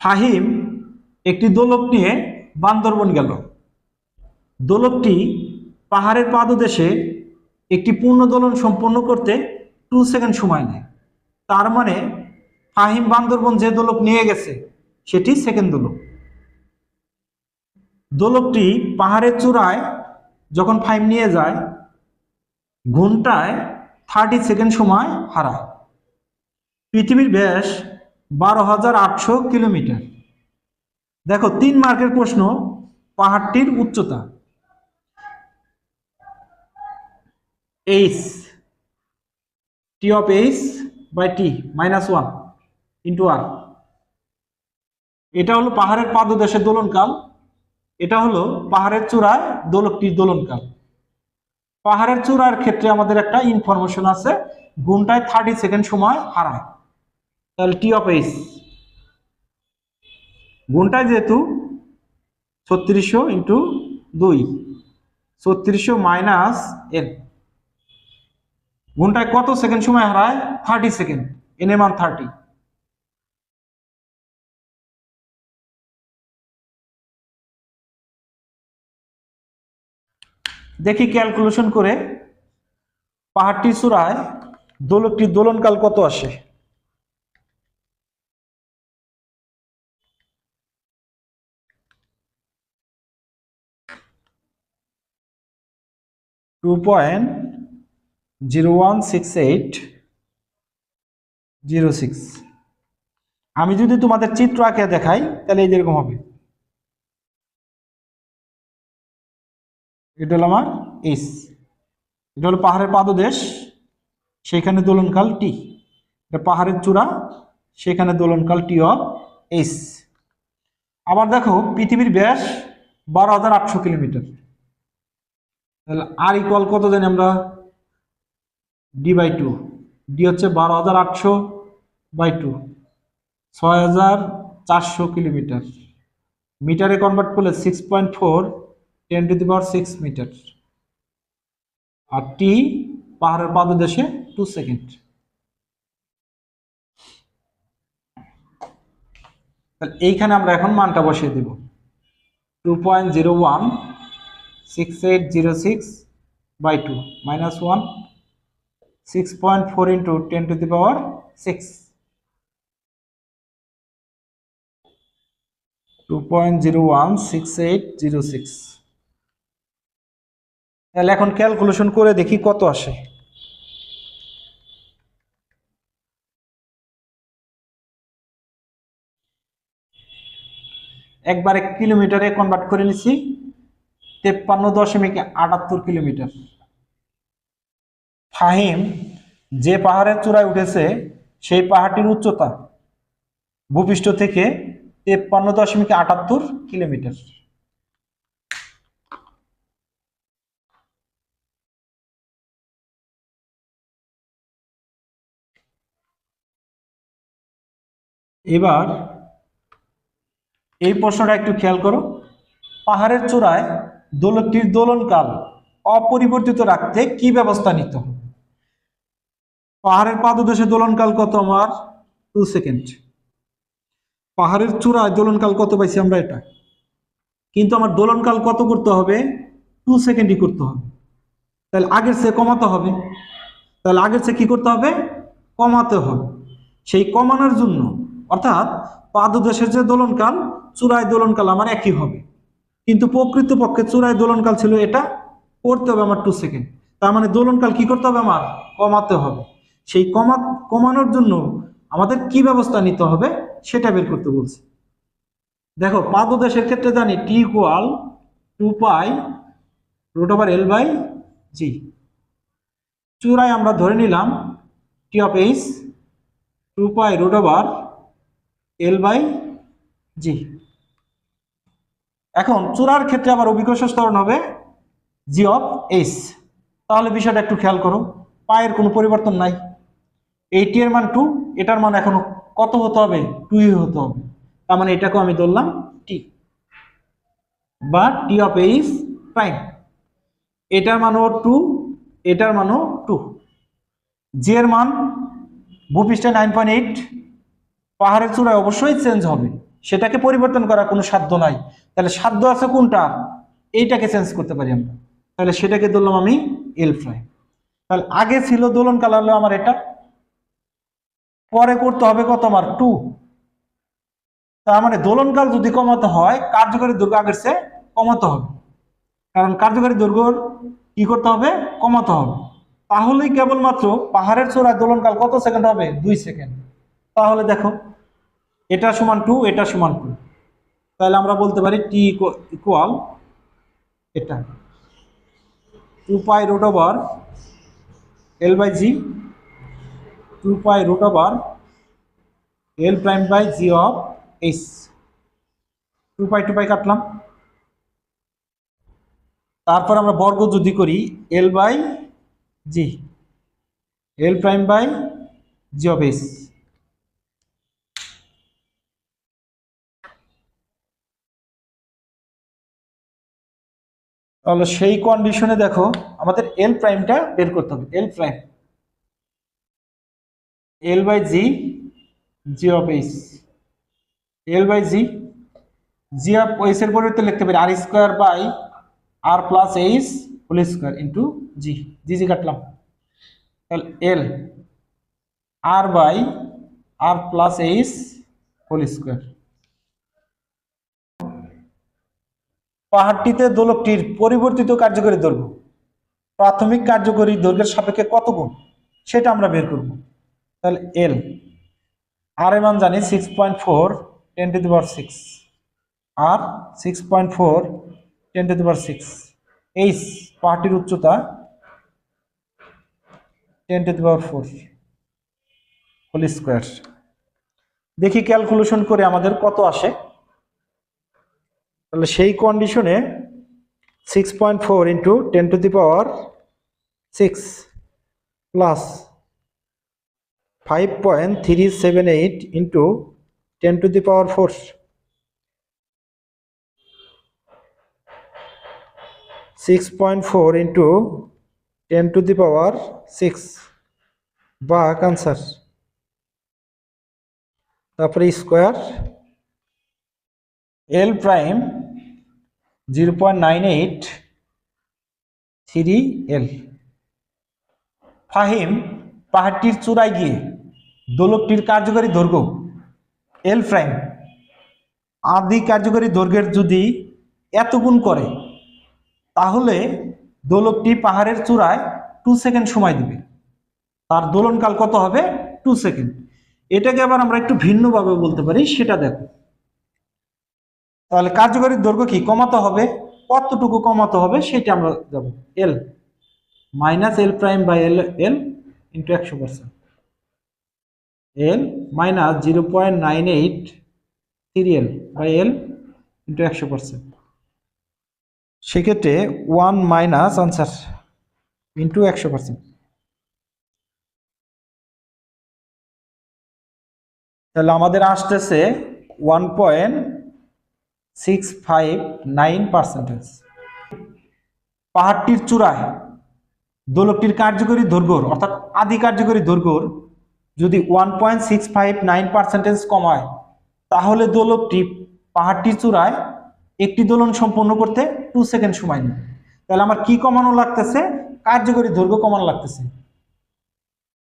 ফাহিম একটি দোলক নিয়ে বান্দরবন গেল। দোলকটি পাহাড়ের পাদদেশে একটি পূর্ণ দোলন সম্পন্ন করতে টু সেকেন্ড সময় নেয়। তার মানে ফাহিম বান্দরবন যে দোলক নিয়ে গেছে, সেটি সেকেন্ড দোলক। দোলকটি পাহাড়ের চূড়ায় যখন ফাইম নিয়ে যায় ঘন্টায় থার্টি সেকেন্ড সময় হারায়। পৃথিবীর ব্যাস বারো হাজার আটশো কিলোমিটার। দেখো, তিন মার্কের প্রশ্ন, পাহাড়টির উচ্চতা। H T of H by T minus one into R এটা হলো পাহাড়ের পাদদেশের দোলনকাল। এটা হলো পাহাড়ের চূড়ায় দোলকটির দোলনকাল। পাহাড়ের চূড়ার ক্ষেত্রে আমাদের একটা ইনফরমেশন আছে ঘন্টায় থার্টি সেকেন্ড সময় হারায়। তাহলে টি অফ এইচ ঘন্টায় যেহেতু ছত্রিশশো ইন্টু দুই, ছত্রিশশো মাইনাস এন ঘন্টায় কত সেকেন্ড সময় হারায়? থার্টি সেকেন্ড এন মান থার্টি দেখি ক্যালকুলেশন করে পাহাড়টি চূড়ায় দোলকটির দোলনকাল কত আসে? Two point zero one six eight zero six আমি যদি তোমাদের চিত্র আঁকে দেখাই, তাহলে এই যেরকম হবে। এটা হলো আমার এস। এটা হলো পাহাড়ের পাদদেশ, সেখানে দোলনকাল টি। এটা পাহাড়ের চূড়া, সেখানে দোলনকাল টি অফ এস। আবার দেখো, পৃথিবীর ব্যাস বারো হাজার আটশো কিলোমিটার। তাহলে আর ইকুয়াল কত জানি আমরা? ডি বাই টু ডি হচ্ছে বারো হাজার আটশো বাই টু ছয় হাজার চারশো কিলোমিটার। মিটারে কনভার্ট করলে six point four ten to the power six metre R T পাহাড়ের পাদদেশে টু সেকেন্ড তাহলে এইখানে আমরা এখন মানটা বসিয়ে দেব। Two point zero one six eight zero six by two minus one six point four into ten to the power six two point zero one six eight zero six তাহলে এখন calculation করে দেখি কত আসে। একবারে কিলোমিটারে কনভার্ট করে নিছি। তেপ্পান্ন দশমিক আটাত্তর কিলোমিটার। ফাহিম যে পাহাড়ের চূড়ায় উঠেছে, সেই পাহাড়টির উচ্চতা ভূপৃষ্ঠ থেকে তেপ্পান্ন দশমিক আটাত্তর কিলোমিটার। এবার এই প্রশ্নটা একটু খেয়াল করো। পাহাড়ের চূড়ায় দোলকটির দোলনকাল? অপরিবর্তিত রাখতে কি ব্যবস্থা নিতে হবে? পাহাড়ের পাদদেশে দোলনকাল কত আমার? Two second. পাহাড়ের চূড়ায় দোলনকাল কত পাইছি আমরা এটা? কিন্তু আমার দোলনকাল কত করতে হবে? টু সেকেন্ডই করতে হবে। তাহলে আগের চেয়ে কমাতে হবে। তাহলে আগের চেয়ে কি করতে হবে? কমাতে হবে। সেই কমানোর জন্য, অর্থাৎ পাদদেশের যে দোলনকাল, চূড়ায় দোলনকাল আমার একই হবে। কিন্তু প্রকৃতপক্ষে চূড়ায় দোলনকাল ছিল এটা করতে হবে আমার টু সেকেন্ড তার মানে দোলনকাল কি করতে হবে আমার? কমাতে হবে। সেই কমা, কমানোর জন্য আমাদের কি ব্যবস্থা নিতে হবে সেটা বের করতে বলছে। দেখো, পাদদেশের ক্ষেত্রে জানি T equal two pi root over L by G চূড়ায় আমরা ধরে নিলাম T of H two pi root over L by G এখন চূড়ার ক্ষেত্রে আবার অভিকর্ষ স্তরণ হবে জি অফ এইচ তাহলে বিষয়টা একটু খেয়াল করো, পায়ের কোনো পরিবর্তন নাই। এই টি এর মান টু এটার মান এখন কত হতে হবে? টুই হতে হবে। তার মানে এটাকেও আমি ধরলাম টি বা টি অফ এইচ প্রাইম এটার মানও টু এটার মানও টু জি এর মান ভূপৃষ্ঠে নাইন পয়েন্ট এইট পাহাড়ের চূড়ায় অবশ্যই চেঞ্জ হবে। সেটাকে পরিবর্তন করার কোনো সাধ্য নাই। তাহলে সাধ্য আছে কোনটা? এইটাকে চেঞ্জ করতে পারি আমরা। তাহলে সেটাকে ধরলাম আমি এল প্রাইম তাহলে আগে ছিল দোলন কাল হলো আমার এটা। পরে করতে হবে কত আমার? টু তার মানে দোলনকাল যদি কমাতে হয়, কার্যকরী দুর্গ আগের চেয়ে কমাতে হবে। কারণ কার্যকরী দৈর্ঘ্য কি করতে হবে? কমাতে হবে। তাহলেই কেবলমাত্র পাহাড়ের চূড়ায় দোলনকাল কত সেকেন্ড হবে? দুই সেকেন্ড। তাহলে দেখো এটা সমান টু এটা সমান টু তাহলে আমরা বলতে পারি টি ইকুয়াল এটা। Two pi root over L by G two pi root over L prime by G of H two pi two pi কাটলাম। তারপর আমরা বর্গ যদি করি L by G L prime by G of H তাহলে সেই কন্ডিশনে দেখো, আমাদের এল প্রাইমটা বের করতে হবে। L prime L by G G of H L by G G of H এর পরিবর্তে লিখতে পারি R square by R plus H whole square into G G G কাটলাম। তাহলে L R by R plus H whole square পাহাড়টিতে দোলকটির পরিবর্তিত কার্যকরী দৈর্ঘ্য। প্রাথমিক কার্যকরী দৈর্ঘ্যের সাপেক্ষে কত গুণ? সেটা আমরা বের করব। তাহলে এল আর এর মান জানি six point four ten to the six R six point four ten to the six H পাহাড়টির উচ্চতা ten to the four whole square দেখি ক্যালকুলেশন করে আমাদের কত আসে। তাহলে সেই কন্ডিশনে six point four into ten to the power six plus five point three seven eight into ten to the power four six point four into ten to the power six বা answer তারপরে square L prime zero point nine eight three L Fahim পাহাড়টির চূড়ায় গিয়ে দোলকটির কার্যকরী দৈর্ঘ্য এল prime আদি কার্যকরী দৈর্ঘ্যের যদি এত গুণ করে, তাহলে দোলকটি পাহাড়ের চূড়ায় টু সেকেন্ড সময় দিবে। তার দোলনকাল কত হবে? টু সেকেন্ড এটাকে আবার আমরা একটু ভিন্নভাবে বলতে পারি, সেটা দেখো। তাহলে কার্যকরী দৈর্ঘ্য কি? কমাতে হবে। কতটুকু কমাতে হবে সেটা আমরা যাব। L minus L prime by L L into একশো percent L minus zero point nine eight three L by L into একশো পার্সেন্ট সেক্ষেত্রে ওয়ান মাইনাস আনসার ইন্টু একশো পার্সেন্ট তাহলে আমাদের আসতেছে one point six five nine percentage পাহাড়টির চূড়ায় দোলকটির কার্যকরী দৈর্ঘ্যর, অর্থাৎ আদি কার্যকরী দৈর্ঘ্যর যদি one point six five nine percentage কমায়, তাহলে দোলকটি পাহাড়টির চূড়ায় একটি দোলন সম্পন্ন করতে টু সেকেন্ড সময় নেবে তাহলে আমার কি কমানো লাগতেছে? কার্যকরী দৈর্ঘ্য কমানো লাগতেছে।